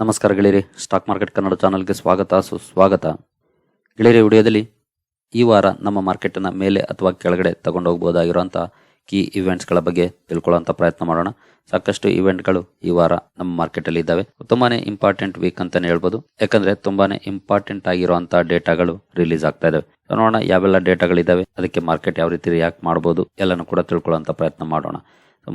ನಮಸ್ಕಾರ ಗೆಳೆಯರಿ, stock market Kannada ಚಾನಲ್ಗೆ ಸ್ವಾಗತ, ಸುಸ್ವಾಗತ. ಗೆಳೆಯರಿ, ವಿಡಿಯೋದಲ್ಲಿ ಈ ವಾರ ನಮ್ಮ ಮಾರ್ಕೆಟನ್ನು ಮೇಲೆ ಅಥವಾ ಕೆಳಗಡೆ ತಗೊಂಡು ಹೋಗ್ಬೋದಾಗಿರುವಂಥ ಕೀ ಇವೆಂಟ್ಸ್ಗಳ ಬಗ್ಗೆ ತಿಳ್ಕೊಳ್ಳೋಂಥ ಪ್ರಯತ್ನ ಮಾಡೋಣ. ಸಾಕಷ್ಟು ಇವೆಂಟ್ಗಳು ಈ ವಾರ ನಮ್ಮ ಮಾರ್ಕೆಟಲ್ಲಿ ಇದ್ದಾವೆ. ತುಂಬಾನೇ ಇಂಪಾರ್ಟೆಂಟ್ ವೀಕ್ ಅಂತಾನೆ ಹೇಳ್ಬೋದು. ಯಾಕಂದ್ರೆ ತುಂಬಾನೇ ಇಂಪಾರ್ಟೆಂಟ್ ಆಗಿರುವಂಥ ಡೇಟಾಗಳು ರಿಲೀಸ್ ಆಗ್ತಾ ಇದಾವೆ ನೋಡೋಣ ಯಾವೆಲ್ಲ ಡೇಟಾಗಳಿದ್ದಾವೆ ಅದಕ್ಕೆ ಮಾರ್ಕೆಟ್ ಯಾವ ರೀತಿ ರಿಯಾಕ್ಟ್ ಮಾಡ್ಬೋದು, ಎಲ್ಲನೂ ಕೂಡ ತಿಳ್ಕೊಳ್ಳೋಂಥ ಪ್ರಯತ್ನ ಮಾಡೋಣ.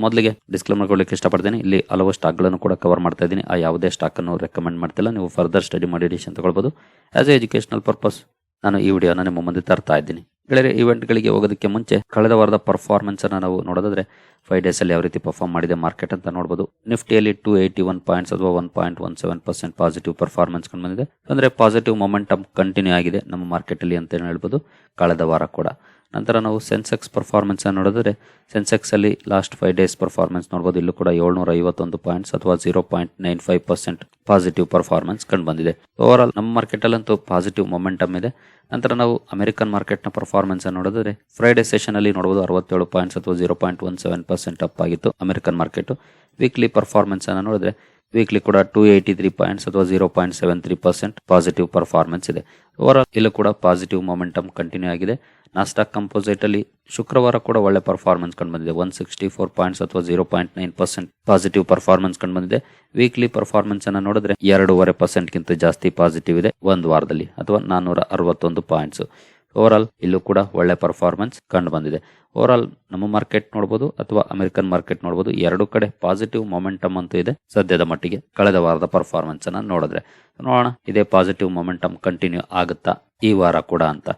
ಮೊದಲಿಗೆ ಡಿಸ್ಕ್ಲೇಮರ್ ಕೊಡ್ಲಿಕ್ಕೆ ಇಷ್ಟಪಡ್ತೀನಿ. ಇಲ್ಲಿ ಹಲವು ಸ್ಟಾಕ್ಗಳನ್ನು ಕೂಡ ಕವರ್ ಮಾಡ್ತಾ ಇದ್ದೀನಿ. ಆ ಯಾವುದೇ ಸ್ಟಾಕ್ ಅನ್ನು ರೆಕಮೆಂಡ್ ಮಾಡ್ತಿಲ್ಲ. ನೀವು ಫರ್ದರ್ ಸ್ಟಡಿ ಮಾಡಿ ಡಿಸಿಷನ್ ತಗೊಳ್ಬೋದು. ಆಸ್ ಎ ಎಜುಕೇಶನಲ್ ಪರ್ಪಸ್ ನಾನು ಈ ವಿಡಿಯೋನ ನಿಮ್ಮ ಮುಂದೆ ತರ್ತಾ ಇದ್ದೀನಿ. ಗೆಳೆಯರೆ ಇವೆಂಟ್ಗಳಿಗೆ ಹೋಗೋದಕ್ಕೆ ಮುಂಚೆ ಕಳೆದ ವಾರದ ಪರ್ಫಾರ್ಮೆನ್ಸನ್ನು ನಾವು ನೋಡೋದಾದ್ರೆ ಫೈವ್ ಡೇಸಲ್ಲಿ ಯಾವ ರೀತಿ ಪರ್ಫಾರ್ಮ್ ಮಾಡಿದೆ ಮಾರ್ಕೆಟ್ ಅಂತ ನೋಡ್ಬೋದು. ನಿಫ್ಟಿಯಲ್ಲಿ ಟೂ ಏಯ್ಟಿ ಒನ್ ಪಾಯಿಂಟ್ಸ್ ಅಥವಾ one point one seven percent positive performance ಕಂಡು ಬಂದಿದೆ. ಅಂದರೆ ಪಾಸಿಟಿವ್ ಮೊಮೆಂಟಮ್ ಕಂಟಿನ್ಯೂ ಆಗಿದೆ ನಮ್ಮ ಮಾರ್ಕೆಟಲ್ಲಿ ಅಂತ ಹೇಳ್ಬೋದು. ಕಳೆದ ವಾರ ಕೂಡ. ನಂತರ ನಾವು ಸೆನ್ಸೆಕ್ಸ್ ಪರ್ಫಾರ್ಮೆನ್ಸನ್ನು ನೋಡಿದ್ರೆ ಸೆನ್ಸೆಕ್ಸಲ್ಲಿ ಲಾಸ್ಟ್ ಫೈವ್ ಡೇಸ್ ಪರ್ಫಾರ್ಮೆನ್ಸ್ ನೋಡ್ಬೋದು. ಇಲ್ಲೂ ಕೂಡ ಏಳ್ನೂರ ಐವತ್ತೊಂದು ಪಾಯಿಂಟ್ಸ್ ಅಥವಾ zero point nine five percent positive performance ಕಂಡು ಬಂದಿದೆ. ಓವರ್ ಆಲ್ ನಮ್ಮ ಮಾರ್ಕೆಟಲ್ಲಂತೂ ಪಾಸಿಟಿವ್ ಮೊಮೆಂಟಮ್ ಇದೆ. ನಂತರ ನಾವು ಅಮೆರಿಕನ್ ಮಾರ್ಕೆಟ್ನ ಪರ್ಫಾರ್ಮೆನ್ಸ್ ನೋಡಿದ್ರೆ ಫ್ರೈಡೆ ಸೆಷನಲ್ಲಿ ನೋಡಬಹುದು ಅರವತ್ತೇಳು ಪಾಯಿಂಟ್ಸ್ ಅಥವಾ zero point one seven percent up ಆಗಿತ್ತು ಅಮೆರಿಕನ್ ಮಾರ್ಕೆಟ್ ವೀಕ್ಲಿ ಪರ್ಫಾರ್ಮೆನ್ಸ್ ಅನ್ನು ನೋಡಿದ್ರೆ ವೀಕ್ಲಿ ಕೂಡ ಟೂ ಏಯ್ಟಿ ತ್ರೀ ಪಾಯಿಂಟ್ಸ್ ಅಥವಾ zero point seven three percent positive performance ಇದೆ. ಓವರ್ ಇಲ್ಲೂ ಕೂಡ ಪಾಸಿಟಿವ್ ಮೊಮೆಂಟಮ್ ಕಂಟಿನ್ಯೂ ಆಗಿದೆ. ನಾಸ್ಟಾಕ್ ಕಂಪೋಸಿಟ್ ಅಲ್ಲಿ ಶುಕ್ರವಾರ ಕೂಡ ಒಳ್ಳೆ ಪರ್ಫಾರ್ಮೆನ್ಸ್ ಕಂಡು ಬಂದಿದೆ ಒನ್ ಸಿಕ್ಸ್ಟಿ ಫೋರ್ ಪಾಯಿಂಟ್ಸ್ ಅಥವಾ zero point nine percent positive performance ಕಂಡು ಬಂದಿದೆ ವೀಕ್ಲಿ ಪರ್ಫಾರ್ಮೆನ್ಸ್ ಅನ್ನು ನೋಡಿದ್ರೆ ಎರಡೂವರೆ ಪರ್ಸೆಂಟ್ ಗಿಂತ ಜಾಸ್ತಿ ಪಾಸಿಟಿವ್ ಇದೆ ಒಂದು ವಾರದಲ್ಲಿ ಅಥವಾ ನಾನ್ನೂರ ಅರವತ್ತೊಂದು ಪಾಯಿಂಟ್ಸ್ ಓವರ್ ಆಲ್ ಇಲ್ಲೂ ಕೂಡ ಒಳ್ಳೆ ಪರ್ಫಾರ್ಮೆನ್ಸ್ ಕಂಡು ಬಂದಿದೆ ಓವರ್ ಆಲ್ ನಮ್ಮ ಮಾರ್ಕೆಟ್ ನೋಡಬಹುದು ಅಥವಾ ಅಮೆರಿಕನ್ ಮಾರ್ಕೆಟ್ ನೋಡಬಹುದು ಎರಡು ಕಡೆ ಪಾಸಿಟಿವ್ ಮೊಮೆಂಟಮ್ ಅಂತೂ ಇದೆ. ಸದ್ಯದ ಮಟ್ಟಿಗೆ ಕಳೆದ ವಾರದ ಪರ್ಫಾರ್ಮೆನ್ಸ್ ಅನ್ನ ನೋಡಿದ್ರೆ. ನೋಡೋಣ, ಇದೇ ಪಾಸಿಟಿವ್ ಮೊಮೆಂಟಮ್ ಕಂಟಿನ್ಯೂ ಆಗುತ್ತಾ ಈ ವಾರ ಕೂಡ ಅಂತ.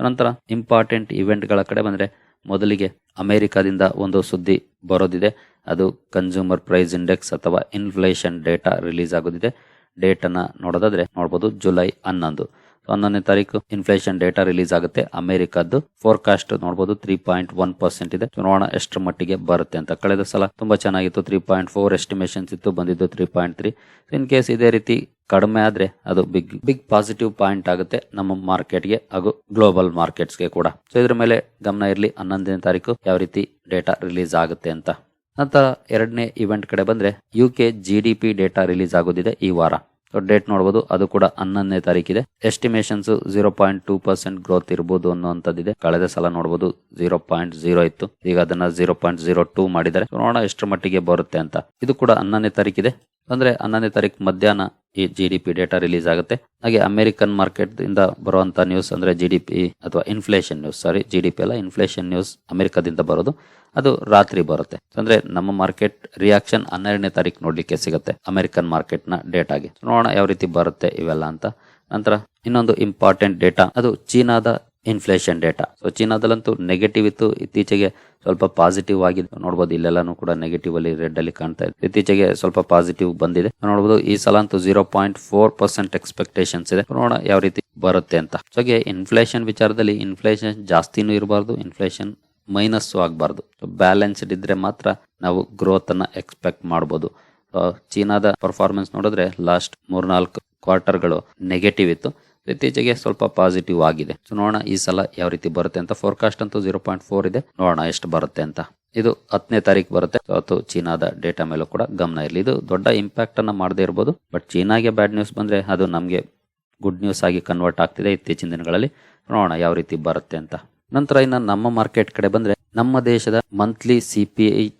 ನಂತರ ಇಂಪಾರ್ಟೆಂಟ್ ಇವೆಂಟ್ಗಳ ಕಡೆ ಬಂದ್ರೆ, ಮೊದಲಿಗೆ ಅಮೆರಿಕದಿಂದ ಒಂದು ಸುದ್ದಿ ಬರೋದಿದೆ. ಅದು ಕನ್ಸ್ಯೂಮರ್ ಪ್ರೈಸ್ ಇಂಡೆಕ್ಸ್ ಅಥವಾ ಇನ್ಫ್ಲೇಷನ್ ಡೇಟಾ ರಿಲೀಸ್ ಆಗೋದಿದೆ. ಡೇಟನ್ನು ನೋಡೋದಾದ್ರೆ ನೋಡಬಹುದು ಜುಲೈ ಹನ್ನೊಂದು. ಹನ್ನೊಂದನೇ ತಾರೀಕು ಇನ್ಫ್ಲೇಷನ್ ಡೇಟಾ ರಿಲೀಸ್ ಆಗುತ್ತೆ. ಅಮೆರಿಕದ್ದು ಫೋರ್ಕಾಸ್ಟ್ ನೋಡಬಹುದು ತ್ರೀ ಪಾಯಿಂಟ್ ಒನ್ ಪರ್ಸೆಂಟ್ ಇದೆ. ನೋಡೋಣ ಎಷ್ಟರ ಮಟ್ಟಿಗೆ ಬರುತ್ತೆ ಅಂತ ಕಳೆದ ಸಲ ತುಂಬಾ ಚೆನ್ನಾಗಿತ್ತು. ತ್ರೀ ಪಾಯಿಂಟ್ ಫೋರ್ ಎಸ್ಟಿಮೇಷನ್ಸ್ ಇತ್ತು, ಬಂದಿದ್ದು three point three in case ಇದೇ ರೀತಿ ಕಡಿಮೆ ಆದ್ರೆ ಅದು ಬಿಗ್ ಬಿಗ್ ಪಾಸಿಟಿವ್ ಪಾಯಿಂಟ್ ಆಗುತ್ತೆ ನಮ್ಮ ಮಾರ್ಕೆಟ್ಗೆ ಹಾಗೂ ಗ್ಲೋಬಲ್ ಮಾರ್ಕೆಟ್ಸ್ಗೆ ಕೂಡ. ಸೊ ಇದ್ರ ಮೇಲೆ ಗಮನ ಇರಲಿ, ಹನ್ನೊಂದನೇ ತಾರೀಕು ಯಾವ ರೀತಿ ಡೇಟಾ ರಿಲೀಸ್ ಆಗುತ್ತೆ ಅಂತ. ನಂತರ ಎರಡನೇ ಇವೆಂಟ್ ಕಡೆ ಬಂದ್ರೆ U K G D P data release ಆಗೋದಿದೆ ಈ ವಾರ. ಡೇಟ್ ನೋಡಬಹುದು ಅದು ಕೂಡ ಹನ್ನೊಂದನೇ ತಾರೀಕಿದೆ. Estimations zero point two percent growth ಇರಬಹುದು ಅನ್ನುವಂಥದ್ದಿದೆ. ಕಳೆದ ಸಲ ನೋಡಬಹುದು ಜೀರೋ ಪಾಯಿಂಟ್ ಜೀರೋ ಇತ್ತು. ಈಗ ಅದನ್ನ ಜೀರೋ ಪಾಯಿಂಟ್ ಜೀರೋ ಟೂ ಮಾಡಿದರೆ ನೋಡೋಣ ಎಷ್ಟರ ಮಟ್ಟಿಗೆ ಬರುತ್ತೆ ಅಂತ. ಇದು ಕೂಡ ಹನ್ನೊಂದನೇ ತಾರೀಕಿದೆ. ಅಂದ್ರೆ ಹನ್ನೊಂದನೇ ತಾರೀಕು ಮಧ್ಯಾಹ್ನ ಈ G D P data release ಆಗುತ್ತೆ. ಹಾಗೆ ಅಮೆರಿಕನ್ ಮಾರ್ಕೆಟ್ ಇಂದ ಬರುವಂತ ನ್ಯೂಸ್ ಅಂದ್ರೆ ಜಿ ಅಥವಾ inflation news sorry G D P ಅಲ್ಲ ಇನ್ಫ್ಲೇಷನ್ ನ್ಯೂಸ್ ಅಮೆರಿಕದಿಂದ ಬರೋದು. ಅದು ರಾತ್ರಿ ಬರುತ್ತೆ. ಅಂದ್ರೆ ನಮ್ಮ ಮಾರ್ಕೆಟ್ ರಿಯಾಕ್ಷನ್ ಹನ್ನೆರಡನೇ ತಾರೀಕು ನೋಡ್ಲಿಕ್ಕೆ ಸಿಗುತ್ತೆ ಅಮೆರಿಕನ್ ಮಾರ್ಕೆಟ್ನ ಡೇಟಾಗೆ ನೋಡೋಣ ಯಾವ ರೀತಿ ಬರುತ್ತೆ ಇವೆಲ್ಲ ಅಂತ. ನಂತರ ಇನ್ನೊಂದು ಇಂಪಾರ್ಟೆಂಟ್ ಡೇಟಾ ಅದು ಚೀನಾದ ಇನ್ಫ್ಲೇಷನ್ ಡೇಟಾ ಸೊ ಚೀನಾದಲ್ಲಂತೂ ನೆಗೆಟಿವ್ ಇತ್ತು. ಇತ್ತೀಚೆಗೆ ಸ್ವಲ್ಪ ಪಾಸಿಟಿವ್ ಆಗಿದೆ. ನೋಡಬಹುದು ಇಲ್ಲೆಲ್ಲಾನು ಕೂಡ ನೆಗೆಟಿವ್ ಅಲ್ಲಿ ರೆಡ್ ಅಲ್ಲಿ ಕಾಣ್ತಾ ಇದೆ. ಇತ್ತೀಚೆಗೆ ಸ್ವಲ್ಪ ಪಾಸಿಟಿವ್ ಬಂದಿದೆ. ನೋಡಬಹುದು ಈ ಸಲ ಅಂತೂ zero point four percent expectations ಇದೆ. ನೋಡೋಣ ಯಾವ ರೀತಿ ಬರುತ್ತೆ ಅಂತ. ಸೊ ಹಾಗೆ ಇನ್ಫ್ಲೇಷನ್ ವಿಚಾರದಲ್ಲಿ ಇನ್ಫ್ಲೇಷನ್ ಜಾಸ್ತಿನೂ ಇರಬಾರ್ದು ಇನ್ಫ್ಲೇಷನ್ ಮೈನಸ್ ಆಗಬಾರ್ದು. ಬ್ಯಾಲೆನ್ಸ್ಡ್ ಇದ್ರೆ ಮಾತ್ರ ನಾವು ಗ್ರೋತ್ ಅನ್ನ ಎಕ್ಸ್ಪೆಕ್ಟ್ ಮಾಡಬಹುದು ಚೀನಾದ ಪರ್ಫಾರ್ಮೆನ್ಸ್ ನೋಡಿದ್ರೆ ಲಾಸ್ಟ್ ಮೂರ್ನಾಲ್ಕು ಕ್ವಾರ್ಟರ್ಗಳು ನೆಗೆಟಿವ್ ಇತ್ತು. ಇತ್ತೀಚೆಗೆ ಸ್ವಲ್ಪ ಪಾಸಿಟಿವ್ ಆಗಿದೆ. ಸೊ ನೋಡೋಣ ಈ ಸಲ ಯಾವ ರೀತಿ ಬರುತ್ತೆ ಅಂತ. ಫೋರ್ಕಾಸ್ಟ್ ಅಂತೂ ಜೀರೋ ಪಾಯಿಂಟ್ ಫೋರ್ ಇದೆ. ನೋಡೋಣ ಎಷ್ಟು ಬರುತ್ತೆ ಅಂತ. ಇದು ಹತ್ತನೇ ತಾರೀಕು ಬರುತ್ತೆ. ಅವತ್ತು ಚೀನಾದ ಡೇಟಾ ಮೇಲೂ ಕೂಡ ಗಮನ ಇರಲಿ. ಇದು ದೊಡ್ಡ ಇಂಪ್ಯಾಕ್ಟ್ ಅನ್ನ ಮಾಡದೇ ಇರಬಹುದು ಬಟ್ ಚೀನಾಗೆ ಬ್ಯಾಡ್ ನ್ಯೂಸ್ ಬಂದ್ರೆ ಅದು ನಮಗೆ ಗುಡ್ ನ್ಯೂಸ್ ಆಗಿ ಕನ್ವರ್ಟ್ ಆಗ್ತಿದೆ ಇತ್ತೀಚಿನ ದಿನಗಳಲ್ಲಿ. ನೋಡೋಣ ಯಾವ ರೀತಿ ಬರುತ್ತೆ ಅಂತ. ನಂತರ ಇನ್ನು ನಮ್ಮ ಮಾರ್ಕೆಟ್ ಕಡೆ ಬಂದ್ರೆ ನಮ್ಮ ದೇಶದ monthly C P I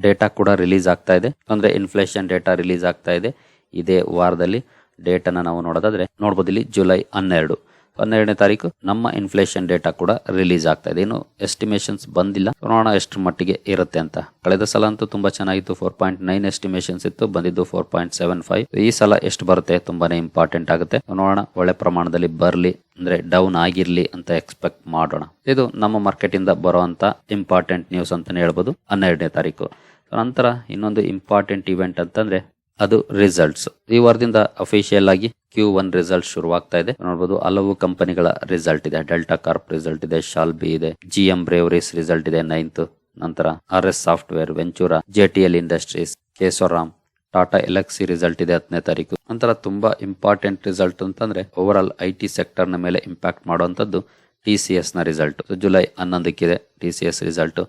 data ಕೂಡ ರಿಲೀಸ್ ಆಗ್ತಾ ಇದೆ. ಅಂದ್ರೆ ಇನ್ಫ್ಲೇಷನ್ ಡೇಟಾ ರಿಲೀಸ್ ಆಗ್ತಾ ಇದೆ. ಇದೇ ವಾರದಲ್ಲಿ. ಡೇಟ್ ಅನ್ನ ನಾವು ನೋಡೋದಾದ್ರೆ ನೋಡಬಹುದು ಇಲ್ಲಿ ಜುಲೈ ಹನ್ನೆರಡು. ಹನ್ನೆರಡನೇ ತಾರೀಕು ನಮ್ಮ ಇನ್ಫ್ಲೇಷನ್ ಡೇಟಾ ಕೂಡ ರಿಲೀಸ್ ಆಗ್ತಾ ಇದೆ. ಇನ್ನು ಎಸ್ಟಿಮೇಷನ್ಸ್ ಬಂದಿಲ್ಲ. ನೋಡೋಣ ಎಷ್ಟು ಮಟ್ಟಿಗೆ ಇರುತ್ತೆ ಅಂತ. ಕಳೆದ ಸಲ ಅಂತೂ ತುಂಬಾ ಚೆನ್ನಾಗಿತ್ತು. ಫೋರ್ ಪಾಯಿಂಟ್ ನೈನ್ ಎಸ್ಟಿಮೇಷನ್ಸ್ ಇತ್ತು. ಬಂದಿದ್ದು ಫೋರ್ ಪಾಯಿಂಟ್ ಸೆವೆನ್ ಫೈವ್ ಈ ಸಲ ಎಷ್ಟು ಬರುತ್ತೆ ತುಂಬಾನೇ ಇಂಪಾರ್ಟೆಂಟ್ ಆಗುತ್ತೆ. ನೋಡೋಣ ಒಳ್ಳೆ ಪ್ರಮಾಣದಲ್ಲಿ ಬರಲಿ, ಅಂದ್ರೆ ಡೌನ್ ಆಗಿರ್ಲಿ ಅಂತ ಎಕ್ಸ್ಪೆಕ್ಟ್ ಮಾಡೋಣ. ಇದು ನಮ್ಮ ಮಾರ್ಕೆಟ್ ಇಂದ ಬರುವಂತ ಇಂಪಾರ್ಟೆಂಟ್ ನ್ಯೂಸ್ ಅಂತಾನೆ ಹೇಳ್ಬೋದು. ಹನ್ನೆರಡನೇ ತಾರೀಕು. ನಂತರ ಇನ್ನೊಂದು ಇಂಪಾರ್ಟೆಂಟ್ ಇವೆಂಟ್ ಅಂತಂದ್ರೆ ಅದು ರಿಸಲ್ಟ್ಸ್ ಈ ವಾರದಿಂದ ಅಫಿಷಿಯಲ್ ಆಗಿ ಕ್ಯೂ ಒನ್ ರಿಸಲ್ಟ್ ಶುರುವಾಗ್ತಾ ಇದೆ. ನೋಡಬಹುದು ಹಲವು ಕಂಪನಿಗಳ ರಿಸಲ್ಟ್ ಇದೆ. ಡೆಲ್ಟಾ ಕಾರ್ಪ್ ರಿಸಲ್ಟ್ ಇದೆ ಶಾಲ್ಬಿ ಇದೆ ಜಿ ಎಂ ಬ್ರೇವರೀಸ್ ರಿಸಲ್ಟ್ ಇದೆ ನೈನ್ತ್ ನಂತರ R S software Ventura L industries Kesoram Tata Elxsi result ಇದೆ ಹತ್ತನೇ ತಾರೀಕು. ನಂತರ ತುಂಬಾ ಇಂಪಾರ್ಟೆಂಟ್ ರಿಸಲ್ಟ್ ಅಂತಂದ್ರೆ ಓವರ್ ಆಲ್ ಐ ಟಿ ಸೆಕ್ಟರ್ನ ಮೇಲೆ ಇಂಪ್ಯಾಕ್ಟ್ ಮಾಡುವಂತದ್ದು ಟಿ ಸಿ ಎಸ್ನ ರಿಸಲ್ಟ್ ಜುಲೈ ಹನ್ನೊಂದಕ್ಕಿದೆ ಟಿ ಸಿ ಎಸ್ ರಿಸಲ್ಟ್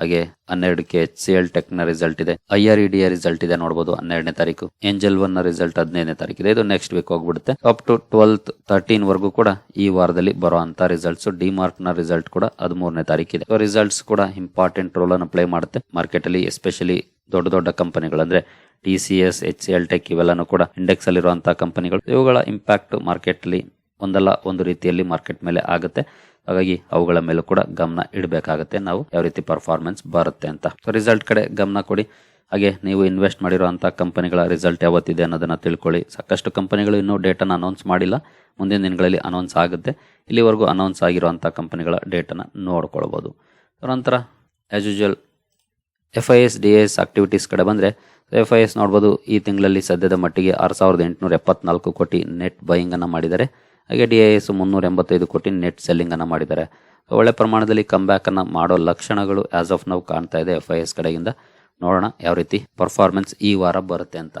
ಹಾಗೆ ಹನ್ನೆರಡು ಕೆ ಎಚ್ ಸಿ ಎಲ್ ಟೆಕ್ನ ರಿಸಲ್ಟ್ ಇದೆ. ಐ ಆರ್ ಡಿ ರಿಸಲ್ಟ್ ಇದೆ ನೋಡಬಹುದು ಹನ್ನೆರಡನೇ ತಾರೀಕು. ಏಂಜಲ್ ಒನ್ನ ರಿಸಲ್ಟ್ ಹದಿನೈದನೇ ತಾರೀಕಿದೆ ಇದೆ. ನೆಕ್ಸ್ಟ್ ವೀಕ್ ಹೋಗ್ಬಿಡುತ್ತೆ. ಅಪ್ ಟು ಟ್ವೆಲ್ತ್ ತರ್ಟೀನ್ ವರ್ಗೂ ಕೂಡ ಈ ವಾರದಲ್ಲಿ ಬರುವಂತ ರಿಸಲ್ಟ್ಸ್ ಡಿಮಾರ್ಕ್ನ ರಿಸಲ್ಟ್ ಕೂಡ ಹದಿಮೂರನೇ ತಾರೀಕಿದೆ ರಿಸಲ್ಟ್ಸ್ ಕೂಡ ಇಂಪಾರ್ಟೆಂಟ್ ರೋಲ್ ಅನ್ನು ಪ್ಲೇ ಮಾಡುತ್ತೆ. ಮಾರ್ಕೆಟ್ ಅಲ್ಲಿ ಎಸ್ಪೆಷಲಿ ದೊಡ್ಡ ದೊಡ್ಡ ಕಂಪನಿಗಳು ಅಂದ್ರೆ T C S H C L tech ಇವೆಲ್ಲನೂ ಕೂಡ ಇಂಡೆಕ್ಸ್ ಅಲ್ಲಿರುವಂತಹ ಕಂಪನಿಗಳು ಇವುಗಳ ಇಂಪ್ಯಾಕ್ಟ್ ಮಾರ್ಕೆಟ್ ಅಲ್ಲಿ ಒಂದಲ್ಲ ಒಂದು ರೀತಿಯಲ್ಲಿ ಮಾರ್ಕೆಟ್ ಮೇಲೆ ಆಗುತ್ತೆ. ಹಾಗಾಗಿ ಅವುಗಳ ಮೇಲೂ ಕೂಡ ಗಮನ ಇಡಬೇಕಾಗುತ್ತೆ. ನಾವು ಯಾವ ರೀತಿ ಪರ್ಫಾರ್ಮೆನ್ಸ್ ಬರುತ್ತೆ ಅಂತ. ಸೊ ರಿಸಲ್ಟ್ ಕಡೆ ಗಮನ ಕೊಡಿ. ಹಾಗೆ ನೀವು ಇನ್ವೆಸ್ಟ್ ಮಾಡಿರುವಂಥ ಕಂಪನಿಗಳ ರಿಸಲ್ಟ್ ಯಾವತ್ತಿದೆ ಅನ್ನೋದನ್ನ ತಿಳ್ಕೊಳ್ಳಿ. ಸಾಕಷ್ಟು ಕಂಪನಿಗಳು ಇನ್ನೂ ಡೇಟನ ಅನೌನ್ಸ್ ಮಾಡಿಲ್ಲ. ಮುಂದಿನ ದಿನಗಳಲ್ಲಿ ಅನೌನ್ಸ್ ಆಗುತ್ತೆ. ಇಲ್ಲಿವರೆಗೂ ಅನೌನ್ಸ್ ಆಗಿರುವಂಥ ಕಂಪನಿಗಳ ಡೇಟನ ನೋಡ್ಕೊಳ್ಬೋದು. ನಂತರ as usual F I S D S activities ಕಡೆ ಬಂದರೆ ಎಫ್ ಐ ಎಸ್ ನೋಡ್ಬೋದು. ಈ ತಿಂಗಳಲ್ಲಿ ಸದ್ಯದ ಮಟ್ಟಿಗೆ ಆರು ಸಾವಿರದ ಎಂಟುನೂರ ಎಪ್ಪತ್ನಾಲ್ಕು ಕೋಟಿ ನೆಟ್ ಬೈಯಿಂಗ್ ಅನ್ನು ಮಾಡಿದ್ದಾರೆ. ಹಾಗೆ ಡಿ ಐ ಎಸ್ ಮುನ್ನೂರ ಎಂಬತ್ತೈದು ಕೋಟಿ ನೆಟ್ ಸೆಲ್ಲಿಂಗನ್ನು ಮಾಡಿದ್ದಾರೆ. ಒಳ್ಳೆ ಪ್ರಮಾಣದಲ್ಲಿ ಕಮ್ ಅನ್ನು ಮಾಡೋ ಲಕ್ಷಣಗಳು ಆ್ಯಸ್ ಆಫ್ ನಾವು ಕಾಣ್ತಾ ಇದೆ ಎಫ್ ಐ ಎಸ್ ಕಡೆಯಿಂದ. ನೋಡೋಣ ಯಾವ ರೀತಿ ಪರ್ಫಾರ್ಮೆನ್ಸ್ ಈ ವಾರ ಬರುತ್ತೆ ಅಂತ.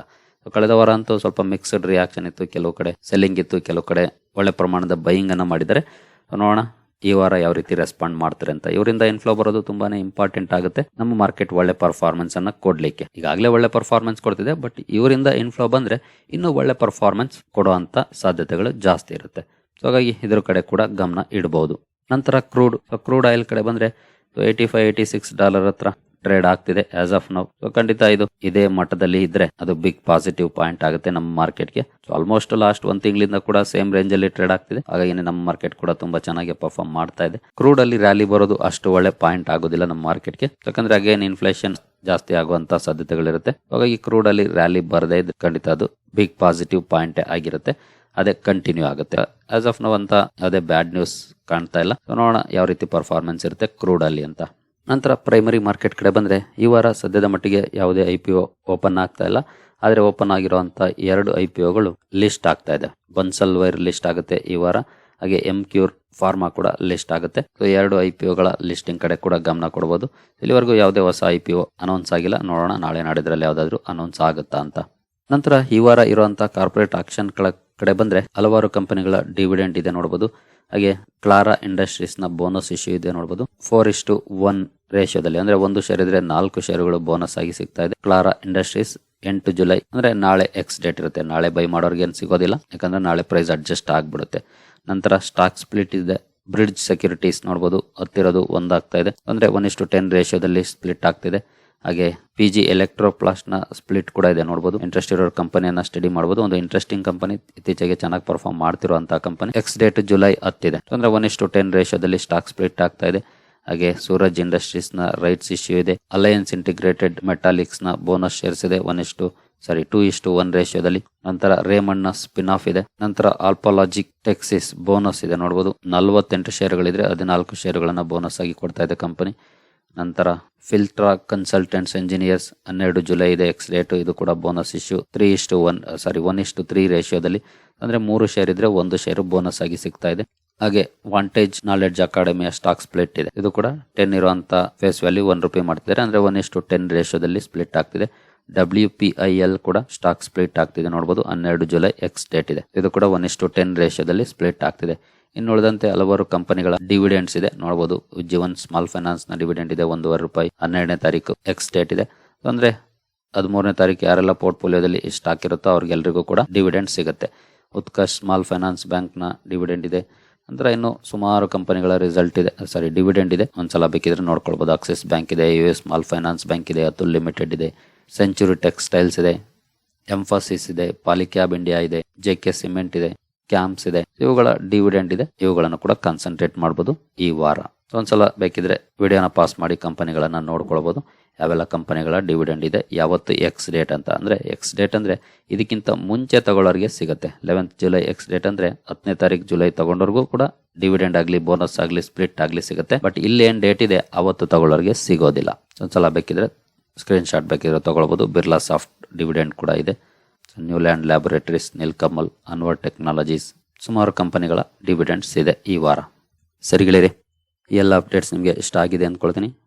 ಕಳೆದ ವಾರ ಅಂತೂ ಸ್ವಲ್ಪ ಮಿಕ್ಸ್ಡ್ ರಿಯಾಕ್ಷನ್ ಇತ್ತು, ಕೆಲವು ಕಡೆ ಸೆಲ್ಲಿಂಗ್ ಇತ್ತು, ಕೆಲವು ಕಡೆ ಒಳ್ಳೆ ಪ್ರಮಾಣದ ಬೈಯಿಂಗನ್ನು ಮಾಡಿದ್ದಾರೆ. ನೋಡೋಣ ಈ ವಾರ ಯಾವ ರೀತಿ ರೆಸ್ಪಾಂಡ್ ಮಾಡ್ತಾರೆ ಅಂತ. ಇವರಿಂದ ಇನ್ಫ್ಲೋ ಬರೋದು ತುಂಬಾನೇ ಇಂಪಾರ್ಟೆಂಟ್ ಆಗುತ್ತೆ. ನಮ್ಮ ಮಾರ್ಕೆಟ್ ಒಳ್ಳೆ ಪರ್ಫಾರ್ಮೆನ್ಸ್ ಅನ್ನ ಕೊಡ್ಲಿಕ್ಕೆ. ಈಗಾಗಲೇ ಒಳ್ಳೆ ಪರ್ಫಾರ್ಮೆನ್ಸ್ ಕೊಡ್ತಿದೆ ಬಟ್ ಇವರಿಂದ ಇನ್ಫ್ಲೋ ಬಂದ್ರೆ ಇನ್ನೂ ಒಳ್ಳೆ ಪರ್ಫಾರ್ಮೆನ್ಸ್ ಕೊಡುವಂತ ಸಾಧ್ಯತೆಗಳು ಜಾಸ್ತಿ ಇರುತ್ತೆ. ಸೊ ಹಾಗಾಗಿ ಇದ್ರ ಕಡೆ ಕೂಡ ಗಮನ ಇಡಬಹುದು ನಂತರ ಕ್ರೂಡ್ ಕ್ರೂಡ್ ಆಯಿಲ್ ಕಡೆ ಬಂದ್ರೆ eighty five eighty six dollar ಹತ್ರ ಟ್ರೇಡ್ ಆಗ್ತಿದೆ ಆಸ್ ಆಫ್ ನೌ ಸೊ ಖಂಡಿತ ಇದು ಇದೇ ಮಟ್ಟದಲ್ಲಿ ಇದ್ರೆ ಅದು ಬಿಗ್ ಪಾಸಿಟಿವ್ ಪಾಯಿಂಟ್ ಆಗುತ್ತೆ ನಮ್ಮ ಮಾರ್ಕೆಟ್ಗೆ ಸೊ ಆಲ್ಮೋಸ್ಟ್ ಲಾಸ್ಟ್ ಒಂದ್ ತಿಂಗಳಿಂದ ಕೂಡ ಸೇಮ್ ರೇಂಜ್ ಅಲ್ಲಿ ಟ್ರೇಡ್ ಆಗ್ತಿದೆ. ಹಾಗಾಗಿ ನಮ್ಮ ಮಾರ್ಕೆಟ್ ಕೂಡ ತುಂಬಾ ಚೆನ್ನಾಗಿ ಪರ್ಫಾರ್ಮ್ ಮಾಡ್ತಾ ಇದೆ. ಕ್ರೂಡ್ ಅಲ್ಲಿ ರ್ಯಾಲಿ ಬರೋದು ಅಷ್ಟು ಒಳ್ಳೆ ಪಾಯಿಂಟ್ ಆಗೋದಿಲ್ಲ ನಮ್ಮ ಮಾರ್ಕೆಟ್ಗೆ ಯಾಕಂದ್ರೆ ಅಗೇನ್ ಇನ್ಫ್ಲೇಷನ್ ಜಾಸ್ತಿ ಆಗುವಂತ ಸಾಧ್ಯತೆಗಳಿರುತ್ತೆ. ಹಾಗಾಗಿ ಕ್ರೂಡ್ ಅಲ್ಲಿ ರ್ಯಾಲಿ ಬರದೇ ಇದ್ರೆ ಖಂಡಿತ ಅದು ಬಿಗ್ ಪಾಸಿಟಿವ್ ಪಾಯಿಂಟ್ ಆಗಿರುತ್ತೆ. ಅದೇ ಕಂಟಿನ್ಯೂ ಆಗುತ್ತೆ. ಆಸ್ ಆಫ್ ನೋ ಅಂತ ಅದೇ ಬ್ಯಾಡ್ ನ್ಯೂಸ್ ಕಾಣ್ತಾ ಇಲ್ಲ. ನೋಡೋಣ ಯಾವ ರೀತಿ ಪರ್ಫಾರ್ಮೆನ್ಸ್ ಇರುತ್ತೆ ಕ್ರೂಡ್ ಅಲ್ಲಿ ಅಂತ. ನಂತರ ಪ್ರೈಮರಿ ಮಾರ್ಕೆಟ್ ಕಡೆ ಬಂದರೆ ಈ ವಾರ ಸದ್ಯದ ಮಟ್ಟಿಗೆ ಯಾವುದೇ ಐ ಪಿ ಒ ಓಪನ್ ಆಗ್ತಾ ಇಲ್ಲ. ಆದರೆ ಓಪನ್ ಆಗಿರುವಂಥ ಎರಡು ಐ ಪಿ ಒಗಳು ಲಿಸ್ಟ್ ಆಗ್ತಾ ಇದೆ. ಬನ್ಸಲ್ ವೈರ್ ಲಿಸ್ಟ್ ಆಗುತ್ತೆ ಈ ವಾರ. ಹಾಗೆ ಎಂ ಕ್ಯೂರ್ ಫಾರ್ಮಾ ಕೂಡ ಲಿಸ್ಟ್ ಆಗುತ್ತೆ. ಸೊ ಎರಡು ಐ ಪಿ ಒಗಳ ಲಿಸ್ಟಿಂಗ್ ಕಡೆ ಕೂಡ ಗಮನ ಕೊಡಬಹುದು ಇಲ್ಲಿವರೆಗೂ ಯಾವುದೇ ಹೊಸ ಐ ಪಿ ಒ ಅನೌನ್ಸ್ ಆಗಿಲ್ಲ. ನೋಡೋಣ, ನಾಳೆ ನಾಡಿದ್ರಲ್ಲಿ ಯಾವುದಾದ್ರೂ ಅನೌನ್ಸ್ ಆಗುತ್ತಾ ಅಂತ. ನಂತರ ಈ ವಾರ ಇರುವಂತಹ ಕಾರ್ಪೊರೇಟ್ ಆಕ್ಷನ್ಗಳ ಕಡೆ ಬಂದರೆ ಹಲವಾರು ಕಂಪನಿಗಳ ಡಿವಿಡೆಂಟ್ ಇದೆ ನೋಡ್ಬೋದು. ಹಾಗೆ ಕ್ಲಾರಾ ಇಂಡಸ್ಟ್ರೀಸ್ನ ಬೋನಸ್ ಇಶ್ಯೂ ಇದೆ ನೋಡ್ಬೋದು. ಫೋರ್ ಇಷ್ಟು ಒನ್ ರೇಷಿಯೋದಲ್ಲಿ ಅಂದ್ರೆ ಒಂದು ಶೇರ್ ಇದ್ರೆ ನಾಲ್ಕು ಶೇರುಗಳು ಬೋನಸ್ ಆಗಿ ಸಿಗ್ತಾ ಇದೆ. ಕ್ಲಾರಾ ಇಂಡಸ್ಟ್ರೀಸ್ ಎಂಟು ಜುಲೈ ಅಂದ್ರೆ ನಾಳೆ ಎಕ್ಸ್ ಡೇಟ್ ಇರುತ್ತೆ. ನಾಳೆ ಬೈ ಮಾಡೋರ್ಗೆ ಏನು ಸಿಗೋದಿಲ್ಲ. ಯಾಕಂದ್ರೆ ನಾಳೆ ಪ್ರೈಸ್ ಅಡ್ಜಸ್ಟ್ ಆಗ್ಬಿಡುತ್ತೆ. ನಂತರ ಸ್ಟಾಕ್ ಸ್ಪ್ಲಿಟ್ ಇದೆ. ಬ್ರಿಡ್ಜ್ ಸೆಕ್ಯೂರಿಟೀಸ್ ನೋಡಬಹುದು ಹತ್ತಿರೋದು ಒಂದಾಗ್ತಾ ಇದೆ. ಅಂದ್ರೆ ಒನ್ ಇಷ್ಟು ಟೆನ್ ರೇಷಿಯೋದಲ್ಲಿ ಸ್ಪ್ಲಿಟ್ ಆಗ್ತಿದೆ. ಹಾಗೆ ಪಿ ಜಿ ಎಲೆಕ್ಟ್ರೋಪ್ಲಾಸ್ಟ್ನ ಸ್ಪ್ಲಿಟ್ ಕೂಡ ಇದೆ ನೋಡಬಹುದು ಇಂಟ್ರೆಸ್ಟ್ ಇರೋ ಕಂಪನಿಯನ್ನ ಸ್ಟಡಿ ಮಾಡಬಹುದು ಒಂದು ಇಂಟ್ರೆಸ್ಟಿಂಗ್ ಕಂಪನಿ ಇತ್ತೀಚೆಗೆ ಚೆನ್ನಾಗಿ ಪರ್ಫಾರ್ಮ್ ಮಾಡ್ತಿರುವಂತಹ ಕಂಪನಿ ಎಕ್ಸ್ ಡೇಟ್ ಜುಲೈ ಹತ್ತಿದೆ. ಅಂದ್ರೆ ಒನ್ ಇಷ್ಟು ಟೆನ್ ರೇಷಿಯೋದಲ್ಲಿ ಸ್ಟಾಕ್ ಸ್ಪ್ಲಿಟ್ ಆಗ್ತಾ ಇದೆ. ಹಾಗೆ ಸೂರಜ್ ಇಂಡಸ್ಟ್ರೀಸ್ನ ರೈಟ್ಸ್ ಇಶ್ಯೂ ಇದೆ. ಅಲಯನ್ಸ್ ಇಂಟಿಗ್ರೇಟೆಡ್ ಮೆಟಾಲಿಕ್ಸ್ನ ಬೋನಸ್ ಶೇರ್ಸ್ ಇದೆ. One is to sorry two ಇಷ್ಟು ಒನ್ ರೇಷಿಯೋದಲ್ಲಿ ನಂತರ ರೇಮಂಡ್ನ ಸ್ಪಿನ್ ಆಫ್ ಇದೆ. ನಂತರ ಆಲ್ಪಾಲಾಜಿಕ್ ಟೆಕ್ಸಿಸ್ ಬೋನಸ್ ಇದೆ ನೋಡಬಹುದು ನಲವತ್ತೆಂಟು ಶೇರ್ಗಳಿದ್ರೆ ಹದಿನಾಲ್ಕು ಶೇರ್ಗಳನ್ನ ಬೋನಸ್ ಆಗಿ ಕೊಡ್ತಾ ಇದೆ ಕಂಪನಿ ನಂತರ ಫಿಲ್ಟ್ರಾ ಕನ್ಸಲ್ಟೆಂಟ್ಸ್ ಇಂಜಿನಿಯರ್ಸ್ ಹನ್ನೆರಡು ಜುಲೈ ಇದೆ. ಎಕ್ಸ್ ಡೇಟ್ ಇದು ಕೂಡ bonus issue three is to one sorry one is to three ರೇಷಿಯೋದಲ್ಲಿ ಅಂದ್ರೆ ಮೂರು ಶೇರ್ ಇದ್ರೆ ಒಂದು ಶೇರು ಬೋನಸ್ ಆಗಿ ಸಿಗ್ತಾ ಇದೆ. ಹಾಗೆ ವಾಂಟೇಜ್ ನಾಲೆಡ್ಜ್ ಅಕಾಡೆಮಿಯ ಸ್ಟಾಕ್ ಸ್ಪ್ಲಿಟ್ ಇದೆ. ಇದು ಕೂಡ ಟೆನ್ ಇರುವಂತ ಫೇಸ್ ವ್ಯಾಲ್ಯೂ ಒನ್ ರುಪಿ ಮಾಡ್ತಿದ್ದಾರೆ. ಅಂದ್ರೆ ಒನ್ ಇಷ್ಟು ಟೆನ್ ರೇಷೋದಲ್ಲಿ ಸ್ಪ್ಲಿಟ್ ಆಗ್ತಿದೆ. ಡಬ್ಲ್ಯೂ ಪಿ ಐ ಎಲ್ ಕೂಡ ಸ್ಟಾಕ್ ಸ್ಪ್ಲಿಟ್ ಆಗ್ತಿದೆ. ನೋಡಬಹುದು ಹನ್ನೆರಡು ಜುಲೈ ಎಕ್ಸ್ ಡೇಟ್ ಇದೆ. ಇದು ಕೂಡ ಒನ್ ಇಷ್ಟು ಟೆನ್ ರೇಷೋದಲ್ಲಿ ಸ್ಪ್ಲಿಟ್ ಆಗ್ತಿದೆ. ಇನ್ನು ಉಳಿದಂತೆ ಹಲವಾರು ಕಂಪನಿಗಳ ಡಿವಿಡೆಂಡ್ಸ್ ಇದೆ. ನೋಡಬಹುದು ಉಜ್ಜೀವನ್ ಸ್ಮಾಲ್ ಫೈನಾನ್ಸ್ನ ಡಿವಿಡೆಂಡ್ ಇದೆ. ಒಂದೂವರೆ ರೂಪಾಯಿ ಹನ್ನೆರಡನೇ ತಾರೀಕು ಎಕ್ಸ್ ಡೇಟ್ ಇದೆ. ಅಂದ್ರೆ ಹದಿಮೂರನೇ ತಾರೀಕು ಯಾರೆಲ್ಲ ಪೋರ್ಟ್ಫೋಲಿಯೋದಲ್ಲಿ ಸ್ಟಾಕ್ ಇರುತ್ತೋ ಅವ್ರಿಗೆಲ್ಲರಿಗೂ ಕೂಡ ಡಿವಿಡೆಂಡ್ ಸಿಗುತ್ತೆ. ಉತ್ಕರ್ಷ್ ಸ್ಮಾಲ್ ಫೈನಾನ್ಸ್ ಬ್ಯಾಂಕ್ನ ಡಿವಿಡೆಂಡ್ ಇದೆ. ನಂತರ ಇನ್ನು ಸುಮಾರು ಕಂಪನಿಗಳ ರಿಸಲ್ಟ್ ಇದೆ. ಸಾರಿ ಡಿವಿಡೆಂಡ್ ಇದೆ. ಒಂದ್ಸಲ ಬೇಕಿದ್ರೆ ನೋಡ್ಕೊಳ್ಬಹುದು ಆಕ್ಸಿಸ್ ಬ್ಯಾಂಕ್ ಇದೆ U small finance bank ಇದೆ ಅತುಲ್ ಲಿಮಿಟೆಡ್ ಇದೆ ಸೆಂಚುರಿ ಟೆಕ್ಸ್ಟೈಲ್ಸ್ ಇದೆ ಎಂಫಾಸಿಸ್ ಇದೆ ಪಾಲಿಕ್ಯಾಬ್ ಇಂಡಿಯಾ ಇದೆ ಜೆ ಕೆ ಸಿಮೆಂಟ್ ಇದೆ ಕ್ಯಾಂಪ್ಸ್ ಇದೆ. ಇವುಗಳ ಡಿವಿಡೆಂಡ್ ಇದೆ. ಇವುಗಳನ್ನು ಕೂಡ ಕಾನ್ಸಂಟ್ರೇಟ್ ಮಾಡಬಹುದು ಈ ವಾರ. ಒಂದ್ಸಲ ಬೇಕಿದ್ರೆ ವಿಡಿಯೋನ ಪಾಸ್ ಮಾಡಿ ಕಂಪನಿಗಳನ್ನ ನೋಡ್ಕೊಳ್ಬಹುದು ಯಾವೆಲ್ಲ ಕಂಪನಿಗಳ ಡಿವಿಡೆಂಡ್ ಇದೆ. ಯಾವತ್ತು ಎಕ್ಸ್ ಡೇಟ್ ಅಂತ ಅಂದರೆ ಎಕ್ಸ್ ಡೇಟ್ ಅಂದರೆ ಇದಕ್ಕಿಂತ ಮುಂಚೆ ತಗೊಳ್ಳೋರಿಗೆ ಸಿಗುತ್ತೆ. ಲೆವೆಂತ್ ಜುಲೈ ಎಕ್ಸ್ ಡೇಟ್ ಅಂದರೆ ಹತ್ತನೇ ತಾರೀಕು ಜುಲೈ ತಗೊಂಡವ್ರಿಗೂ ಕೂಡ ಡಿವಿಡೆಂಡ್ ಆಗಲಿ ಬೋನಸ್ ಆಗಲಿ ಸ್ಪ್ಲಿಟ್ ಆಗಲಿ ಸಿಗುತ್ತೆ. ಬಟ್ ಇಲ್ಲಿ ಏನು ಡೇಟ್ ಇದೆ, ಅವತ್ತು ತಗೊಳ್ಳೋರಿಗೆ ಸಿಗೋದಿಲ್ಲ. ಒಂದ್ಸಲ ಬೇಕಿದ್ರೆ ಸ್ಕ್ರೀನ್ಶಾಟ್ ಬೇಕಿದ್ರೆ ತೊಗೊಳ್ಬೋದು. ಬಿರ್ಲಾ ಸಾಫ್ಟ್ ಡಿವಿಡೆಂಡ್ ಕೂಡ ಇದೆ. Newland Laboratories Nilkamal Anwar Technologies ಸುಮಾರು ಕಂಪನಿಗಳ ಡಿವಿಡೆಂಡ್ಸ್ ಇದೆ ಈ ವಾರ. ಸರಿಗಳಿರಿ? ಎಲ್ಲ ಅಪ್ಡೇಟ್ಸ್ ನಿಮಗೆ ಇಷ್ಟ ಆಗಿದೆ ಅಂದ್ಕೊಳ್ತೀನಿ.